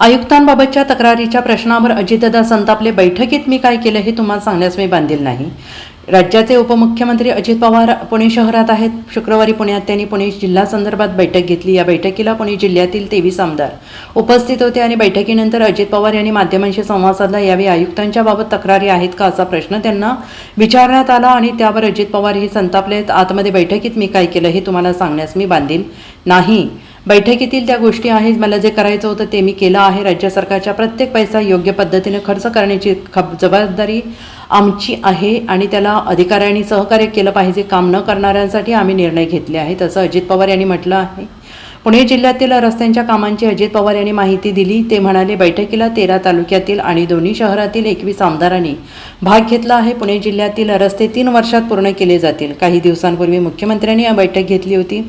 आयुक्तांबाबतच्या तक्रारीच्या प्रश्नावर अजितदादा संतापले बैठकीत मी काय केलं हे तुम्हाला सांगण्यास मी बांधील नाही. राज्याचे उपमुख्यमंत्री अजित पवार पुणे शहरात आहेत. शुक्रवारी पुण्यात त्यांनी पुणे जिल्हा संदर्भात बैठक घेतली. या बैठकीला पुणे जिल्ह्यातील तेवीस आमदार उपस्थित होते आणि बैठकीनंतर अजित पवार यांनी माध्यमांशी संवाद साधला. यावेळी आयुक्तांच्या बाबत तक्रारी आहेत का असा प्रश्न त्यांना विचारण्यात आला आणि त्यावर अजित पवार हे संतापले आतमध्ये बैठकीत मी काय केलं हे तुम्हाला सांगण्यास मी बांधील नाही. बैठकीतील त्या गोष्टी आहेत मला जे करायचं होतं ते मी केलं आहे. राज्य सरकारच्या प्रत्येक पैसा योग्य पद्धतीने खर्च करण्याची खब जबाबदारी आमची आहे आणि त्याला अधिकाऱ्यांनी सहकार्य केलं पाहिजे. काम न करणाऱ्यांसाठी आम्ही निर्णय घेतले आहेत असं अजित पवार यांनी म्हटलं आहे. पुणे जिल्ह्यातील रस्त्यांच्या कामांची अजित पवार यांनी माहिती दिली. ते म्हणाले बैठकीला तेरा तालुक्यातील आणि दोन्ही शहरातील एकवीस आमदारांनी भाग घेतला आहे. पुणे जिल्ह्यातील रस्ते तीन वर्षात पूर्ण केले जातील. काही दिवसांपूर्वी मुख्यमंत्र्यांनी या बैठक घेतली होती.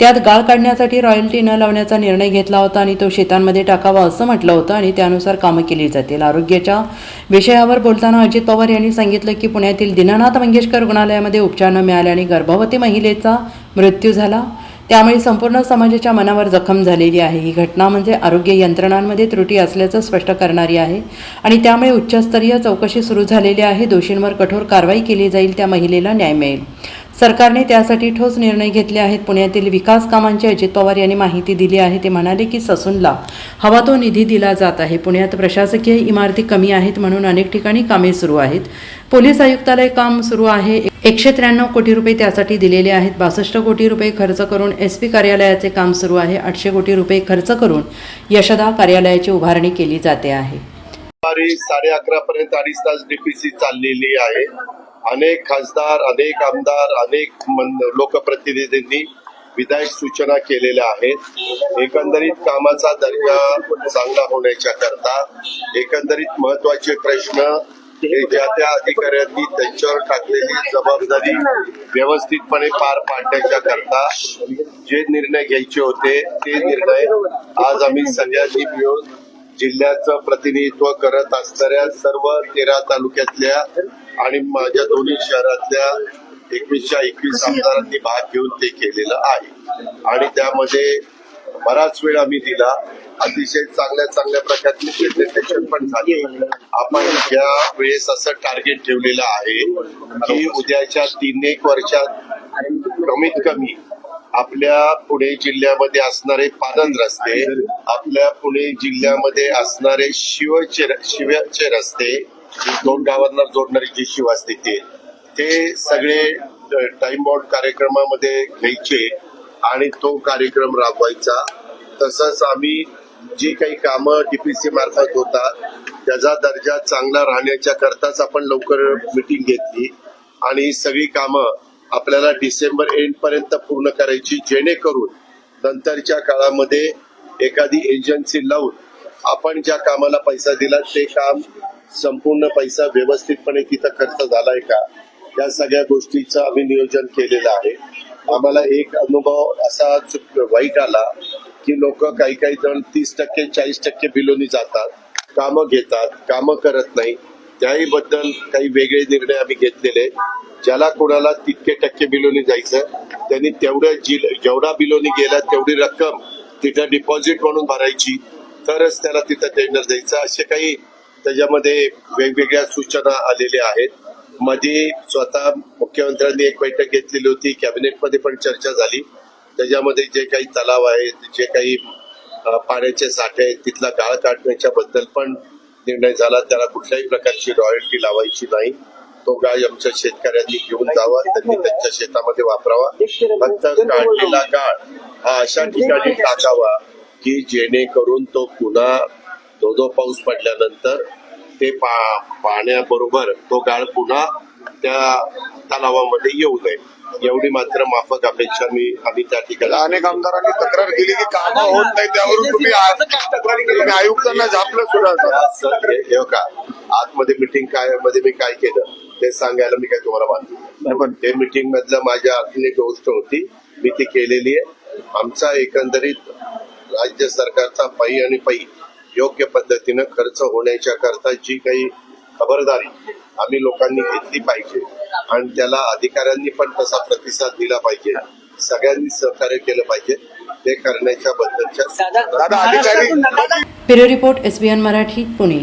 त्यात गाळ काढण्यासाठी रॉयल्टी न लावण्याचा निर्णय घेतला होता आणि तो शेतांमध्ये टाकावा असं म्हटलं होतं आणि त्यानुसार कामं केली जातील. आरोग्याच्या विषयावर बोलताना अजित पवार यांनी सांगितलं की पुण्यातील दीनानाथ मंगेशकर रुग्णालयामध्ये उपचार न मिळाल्याने गर्भवती महिलेचा मृत्यू झाला. त्यामुळे संपूर्ण समाजाच्या मनावर जखम झालेली आहे. ही घटना म्हणजे आरोग्य यंत्रणांमध्ये त्रुटी असल्याचं स्पष्ट करणारी आहे आणि त्यामुळे उच्चस्तरीय चौकशी सुरू झालेली आहे. दोषींवर कठोर कारवाई केली जाईल त्या महिलेला न्याय मिळेल. सरकारने त्यासाठी ठोस निर्णय घेतले आहेत. पुण्यातील विकास कामांची अजित पवार यांनी माहिती दिली आहे. ते म्हणाले की ससूनला हवा तो निधी दिला जात आहे. पुण्यात प्रशासकीय इमारती कमी आहेत म्हणून अनेक ठिकाणी कामे सुरू आहेत. पोलीस आयुक्तालय काम सुरू आहे. एकशे त्र्याण्णव कोटी रुपये त्यासाठी दिलेले आहेत. बासष्ट कोटी रुपये खर्च करून एस पी कार्यालयाचे काम सुरू आहे. आठशे कोटी रुपये खर्च करून यशदा कार्यालयाची उभारणी केली जाते आहे. साडे अकरा पर्यंत अडीच तास डीपीसी चाललेली आहे. अनेक खासदार अनेक आमदार अनेक मन- लोकप्रतिनिधींनी विधायक सूचना केलेल्या आहेत. एकंदरीत कामाचा दर्जा चांगला होण्याच्या करता एकंदरीत महत्त्वाचे प्रश्न हे ज्या त्या अधिकाऱ्यांनी त्यांच्यावर टाकलेली जबाबदारी व्यवस्थितपणे पार पाडण्याच्या करता जे निर्णय घ्यायचे होते ते निर्णय आज आम्ही सगळ्यांनी मिळून जिल्ह्याचं प्रतिनिधित्व करत असणाऱ्या सर्व तेरा तालुक्यातल्या आणि माझ्या दोन्ही शहरातल्या एकवीसच्या एकवीस आमदारांनी भाग घेऊन ते केलेलं आहे. आणि त्यामध्ये बराच वेळ आम्ही दिला. अतिशय चांगल्या चांगल्या प्रकारचे प्रेझेंटेशन पण झाले. आपण या वेळेस असं टार्गेट ठेवलेलं आहे की उद्याच्या तीन एक वर्षात कमीत कमी आपल्या पुणे जिल्ह्यामध्ये असणारे पानंद रस्ते आपल्या पुणे जिल्ह्यामध्ये असणारे शिवचे शिव्याचे रस्ते दोन गावांना जोडणारी जी शिव असते ते ते सगळे टाइम बाउंड कार्यक्रमामध्ये घ्यायचे आणि तो कार्यक्रम राबवायचा. तसंच आम्ही जी काही कामं डीपीसी मार्फत होतात त्याचा दर्जा चांगला राहण्याच्या करताच आपण लवकर मिटिंग घेतली आणि सगळी कामं आपल्याला डिसेंबर एंड पर्यंत पूर्ण करायची जेणेकरून नंतरच्या काळामध्ये एखादी एजन्सी लावून आपण ज्या कामाला पैसा दिला ते काम संपूर्ण पैसा व्यवस्थितपणे तिथं खर्च झालाय का? या सगळ्या गोष्टीचं आम्ही नियोजन केलेलं आहे. आम्हाला एक अनुभव असा चुक- वाईट आला की लोक काही काही जण तीस टक्के चाळीस टक्के बिलोनी जातात कामं घेतात कामं करत नाही. त्याही बद्दल काही वेगळे निर्णय आम्ही घेतलेले. ज्याला कोणाला तितके टक्के बिलोनी जायचं त्यांनी तेवढ्या जि- जेवढा बिलोनी गेला तेवढी रक्कम तिथं डिपॉझिट म्हणून भरायची. तरच त्याला तिथं टेंडर द्यायचं. असे काही त्याच्यामध्ये वेगवेगळ्या सूचना आलेल्या आहेत. मध्ये स्वतः मुख्यमंत्र्यांनी एक बैठक घेतलेली होती. कॅबिनेटमध्ये पण चर्चा झाली. त्याच्यामध्ये जे काही तलाव आहेत जे काही पाण्याचे साठे आहेत तिथला गाळ काढण्याच्या बद्दल पण निर्णय झाला. त्याला कुठल्याही प्रकारची रॉयल्टी लावायची नाही. तो गाळ आमच्या शेतकऱ्यांनी घेऊन जावा त्यांनी त्यांच्या शेतामध्ये वापरावा. फक्त काढलेला गाळ. हा अशा ठिकाणी टाकावा की जेणेकरून तो पुन्हा धो धो पाऊस पडल्यानंतर ते पा पाण्याबरोबर तो गाळ पुन्हा त्या तलावामध्ये येऊ नये. एवढी मात्र माफक अपेक्षा मी आम्ही त्या ठिकाणी अनेक आमदारांनी तक्रार केली की कामं होत नाही त्यावरून तुम्ही तक्रारी केली. आयुक्तांना झापलं सुद्धा. आतमध्ये मिटिंग काय मध्ये मी काय केलं? ते सांगायला मी काय तुम्हाला मानतो पण ते मिटिंग मधलं माझ्या आतली एक गोष्ट होती. मी ती केलेली आहे. आमचा एकंदरीत राज्य सरकारचा पायी आणि पायी योग्य पद्धतीनं खर्च होण्याच्या करता जी काही खबरदारी आम्ही लोकांनी घेतली पाहिजे आणि त्याला अधिकाऱ्यांनी पण तसा प्रतिसाद दिला पाहिजे. सगळ्यांनी सहकार्य केलं पाहिजे. ते करण्याच्या बद्दलच्या दादा अधिकारी bureau report SBN Marathi Pune.